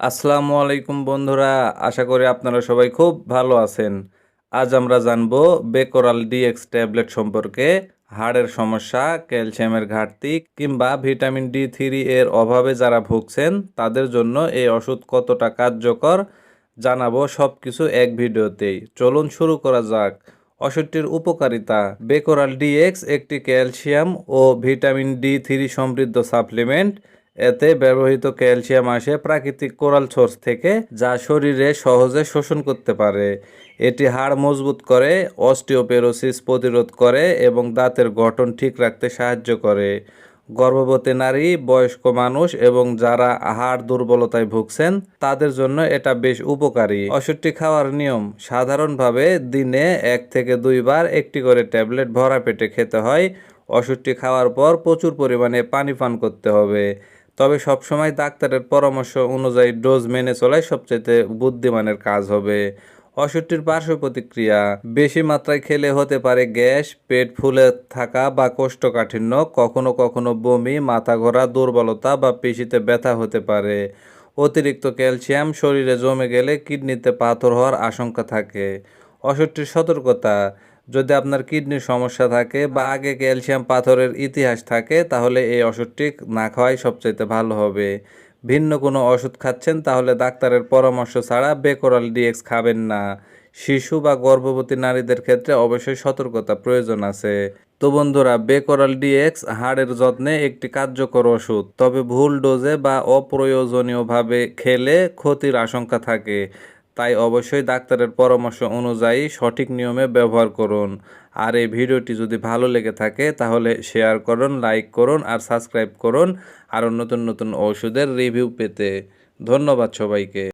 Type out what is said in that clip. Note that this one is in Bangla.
আসসালামু আলাইকুম বন্ধুরা, আশা করি আপনারা সবাই খুব ভালো আছেন। আজ আমরা জানব বেকোরাল ডিএক্স ট্যাবলেট সম্পর্কে, হাড়ের সমস্যা, ক্যালসিয়ামের ঘাটতি কিংবা ভিটামিন ডি থ্রি এর অভাবে যারা ভুগছেন, তাদের জন্য এই ওষুধ কতটা কার্যকর জানাব সব কিছু এক ভিডিওতেই। চলুন শুরু করা যাক। ওষুধটির উপকারিতা, বেকোরাল ডিএক্স একটি ক্যালসিয়াম ও ভিটামিন ডি থ্রি সমৃদ্ধ সাপ্লিমেন্ট এতে ব্যবহৃত ক্যালসিয়াম আসে প্রাকৃতিক কোরাল সোর্স থেকে, যা শরীরে সহজে শোষণ করতে পারে। এটি হাড় মজবুত করে, অস্টিওপেরোসিস প্রতিরোধ করে এবং দাঁতের গঠন ঠিক রাখতে সাহায্য করে। গর্ভবতী নারী, বয়স্ক মানুষ এবং যারা হাড় দুর্বলতায় ভুগছেন, তাদের জন্য এটা বেশ উপকারী। ওষুধটি খাওয়ার নিয়ম, সাধারণভাবে দিনে এক থেকে দুইবার একটি করে ট্যাবলেট ভরা পেটে খেতে হয়। ওষুধটি খাওয়ার পর প্রচুর পরিমাণে পানি পান করতে হবে। তবে সবসময় ডাক্তারের পরামর্শ অনুযায়ী ডোজ মেনে চলাই সবচেয়ে বুদ্ধিমানের কাজ হবে। ওষুধটির পার্শ্ব প্রতিক্রিয়া, বেশি মাত্রায় খেলে হতে পারে গ্যাস, পেট ফুলে থাকা বা কোষ্ঠকাঠিন্য, কখনো কখনো বমি, মাথা ঘোরা, দুর্বলতা বা পেশিতে ব্যথা হতে পারে। অতিরিক্ত ক্যালসিয়াম শরীরে জমে গেলে কিডনিতে পাথর হওয়ার আশঙ্কা থাকে। ওষুধটির সতর্কতা যদি আপনার কিডনির সমস্যা থাকে বা আগে ক্যালসিয়াম পাথরের ইতিহাস থাকে তাহলে এই ওষুধটি না খাওয়াই সবচাইতে ভালো হবে। ভিন্ন কোনো ওষুধ খাচ্ছেন তাহলে ডাক্তারের পরামর্শ ছাড়া বেকোরাল ডিএক্স খাবেন না। শিশু বা গর্ভবতী নারীদের ক্ষেত্রে অবশ্যই সতর্কতা প্রয়োজন আছে। তো বন্ধুরা বেকোরাল ডিএক্স হাড়ের যত্নে একটি কার্যকর ওষুধ। তবে ভুল ডোজে বা অপ্রয়োজনীয়ভাবে খেলে ক্ষতির আশঙ্কা থাকে। তাই অবশ্যই ডাক্তারের পরামর্শ অনুযায়ী সঠিক নিয়মে ব্যবহার করুন। আর এই ভিডিওটি যদি ভালো লেগে থাকে, তাহলে শেয়ার করুন, লাইক করুন আর সাবস্ক্রাইব করুন আরও নতুন নতুন ওষুধের রিভিউ পেতে। ধন্যবাদ সবাইকে।